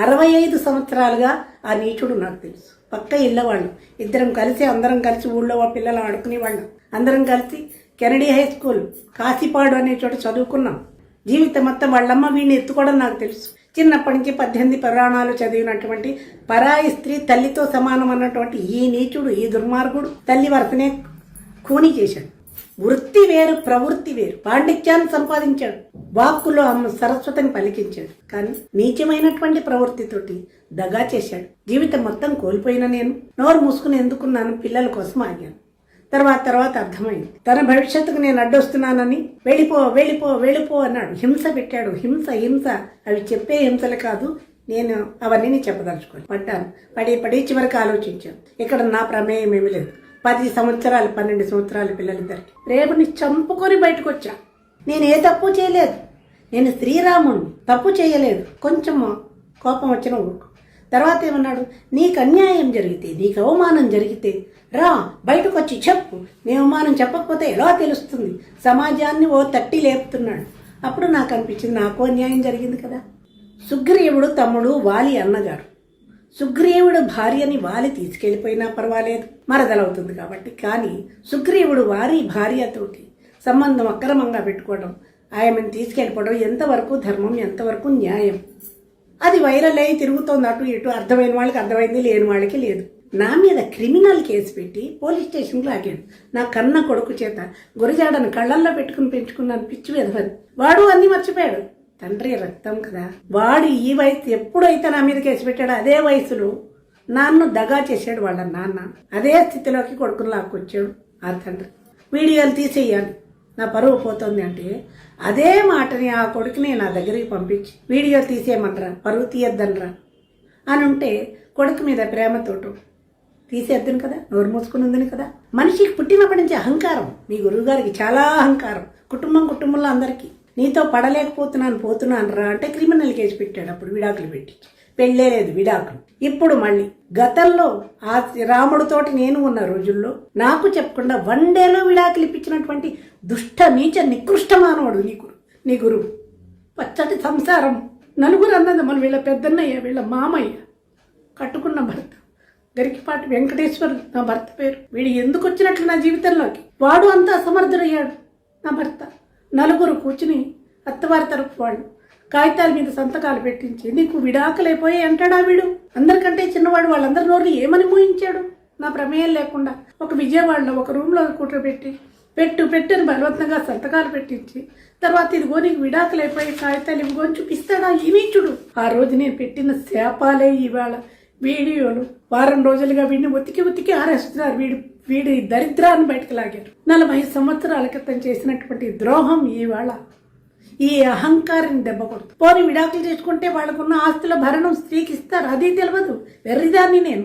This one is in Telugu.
అరవై ఐదు సంవత్సరాలుగా ఆ నీచుడు నాకు తెలుసు. పక్క ఇళ్ళవాళ్ళు. ఇద్దరం కలిసి అందరం కలిసి ఊళ్ళో ఆ పిల్లలు ఆడుకునేవాళ్ళం. అందరం కలిసి కెనడీ హై స్కూల్ కాశీపాడు అనే చోట చదువుకున్నాం. జీవితం మొత్తం వాళ్ళమ్మ వీడిని ఎత్తుకోవడం నాకు తెలుసు. చిన్నప్పటి నుంచి పద్దెనిమిది పురాణాలు చదివినటువంటి పరాయి స్త్రీ తల్లితో సమానం అన్నటువంటి ఈ నీచుడు ఈ దుర్మార్గుడు తల్లి వరసనే కూని చేశాడు. వృత్తి వేరు ప్రవృత్తి వేరు. పాండిత్యాన్ని సంపాదించాడు. వాక్కులో అమ్మ సరస్వతిని పలికించాడు. కానీ నీచమైనటువంటి ప్రవృత్తితోటి దగా చేశాడు. జీవితం మొత్తం కోల్పోయిన నేను. నోరు మూసుకుని ఎందుకున్నాను? పిల్లల కోసం ఆగాను. తర్వాత తర్వాత అర్థమైంది. తన భవిష్యత్తుకు నేను అడ్డొస్తున్నానని వెళ్ళిపో వెళ్ళిపో వెళ్ళిపో అన్నాడు. హింస పెట్టాడు. హింస హింస. అవి చెప్పే హింసలు కాదు. నేను అవన్నీ నేను చెప్పదలుచుకోను పడ్డాను. పడి పడి చివరికి ఆలోచించాను. ఇక్కడ నా ప్రమేయం ఏమీ లేదు. పది సంవత్సరాలు పన్నెండు సంవత్సరాల పిల్లలిద్దరికి. రేపుని చంపుకొని బయటకు వచ్చా నేను ఏ తప్పు చేయలేదు. నేను శ్రీరాముడు తప్పు చేయలేదు. కొంచెం కోపం వచ్చిన ఊరుకు. తర్వాత ఏమన్నాడు? నీకు అన్యాయం జరిగితే నీకు అవమానం జరిగితే రా బయటకు వచ్చి చెప్పు. నీ అవమానం చెప్పకపోతే ఎలా తెలుస్తుంది? సమాజాన్ని ఓ తట్టి లేపుతున్నాడు. అప్పుడు నాకు అనిపించింది నాకు అన్యాయం జరిగింది కదా. సుగ్రీవుడు తమ్ముడు వాలి అన్నగారు సుగ్రీవుడు భార్యని వాలి తీసుకెళ్ళిపోయినా పర్వాలేదు. మరదలవుతుంది కాబట్టి. కానీ సుగ్రీవుడు వారి భార్యతోటి సంబంధం అక్రమంగా పెట్టుకోవడం ఆయమని తీసుకెళ్ళిపోవడం ఎంతవరకు ధర్మం ఎంతవరకు న్యాయం? అది వైరల్ అయ్యి తిరుగుతోంది అటు ఇటు. అర్థమైన వాళ్ళకి అర్థమైంది లేని వాళ్ళకి లేదు. నా మీద క్రిమినల్ కేసు పెట్టి పోలీస్ స్టేషన్కి లాగాడు నా కన్న కొడుకు చేత గురజాడను కళ్ళల్లో పెట్టుకుని పెంచుకున్నాను పిచ్చి వెదవని వాడు అన్ని మర్చిపోయాడు. తండ్రి రక్తం కదా. వాడు ఈ వయసు ఎప్పుడైతే నా మీద కేసు పెట్టాడో అదే వయసులో నాన్ను దగా చేశాడు వాళ్ళ నాన్న. అదే స్థితిలోకి కొడుకుని లాక్కొచ్చాడు ఆ తండ్రి. వీడియోలు తీసేయాలి. నా పరువు పోతుంది అంటే అదే మాటని ఆ కొడుకుని నా దగ్గరికి పంపించి వీడియో తీసేయమనరా పరువు తీయొద్దనరా? అని ఉంటే కొడుకు మీద ప్రేమతోటి తీసేద్దును కదా? నోరు మూసుకుని ఉందని కదా? మనిషికి పుట్టినప్పటి నుంచి అహంకారం. మీ గురువుగారికి చాలా అహంకారం. కుటుంబం కుటుంబంలో అందరికీ. నీతో పడలేకపోతున్నాను పోతున్నాను రా అంటే క్రిమినల్ కేసు పెట్టాడు అప్పుడు విడాకులు పెట్టి. పెళ్ళే లేదు విడాకులు. ఇప్పుడు మళ్ళీ గతంలో ఆ రాముడితోటి నేను ఉన్న రోజుల్లో నాకు చెప్పకుండా వన్ డేలో విడాకులు ఇప్పించినటువంటి దుష్ట నీచ నికృష్ట మానవుడు నీ గురు నీ గురువు పచ్చటి సంసారం. నలుగురు అన్నది మన వీళ్ళ పెద్దన్నయ్య వీళ్ళ మామయ్య. కట్టుకున్న భర్త. గరికిపాటి వెంకటేశ్వర్ నా భర్త పేరు. వీడు ఎందుకు వచ్చినట్లు నా జీవితంలోకి? వాడు అంతా అసమర్థుడయ్యాడు నా భర్త. నలుగురు కూర్చుని అత్తవారి తరపు వాళ్ళు కాగితాల మీద సంతకాలు పెట్టించి నీకు విడాకులైపోయాయి అంటాడా వీడు? అందరికంటే చిన్నవాడు వాళ్ళందరి నోరు ఏమని మూయించాడు? నా ప్రమేయం లేకుండా ఒక విజయవాడలో ఒక రూమ్లో కూర్చోబెట్టి పెట్టు పెట్టని బలవంతంగా సంతకాలు పెట్టించి తర్వాత ఇదిగో నీకు విడాకులు అయిపోయి కాగితాలు ఇవిగో చూపిస్తాడా ఈ ఆ రోజు నేను పెట్టిన శాపాలే ఇవాళ వీడియోలు. వారం రోజులుగా వీడిని ఉతికి ఉతికి ఆరేస్తున్నారు వీడు. వీడి దరిద్రాన్ని బయటకు లాగారు. నలభై సంవత్సరాల క్రితం చేసినటువంటి ద్రోహం ఇవాళ. ఈ అహంకారాన్ని దెబ్బ కొడుతుంది. పోనీ విడాకులు చేసుకుంటే వాళ్ళకున్న ఆస్తుల భరణం స్త్రీకి ఇస్తారు. అది తెలియదు వెర్రిదాన్ని నేను.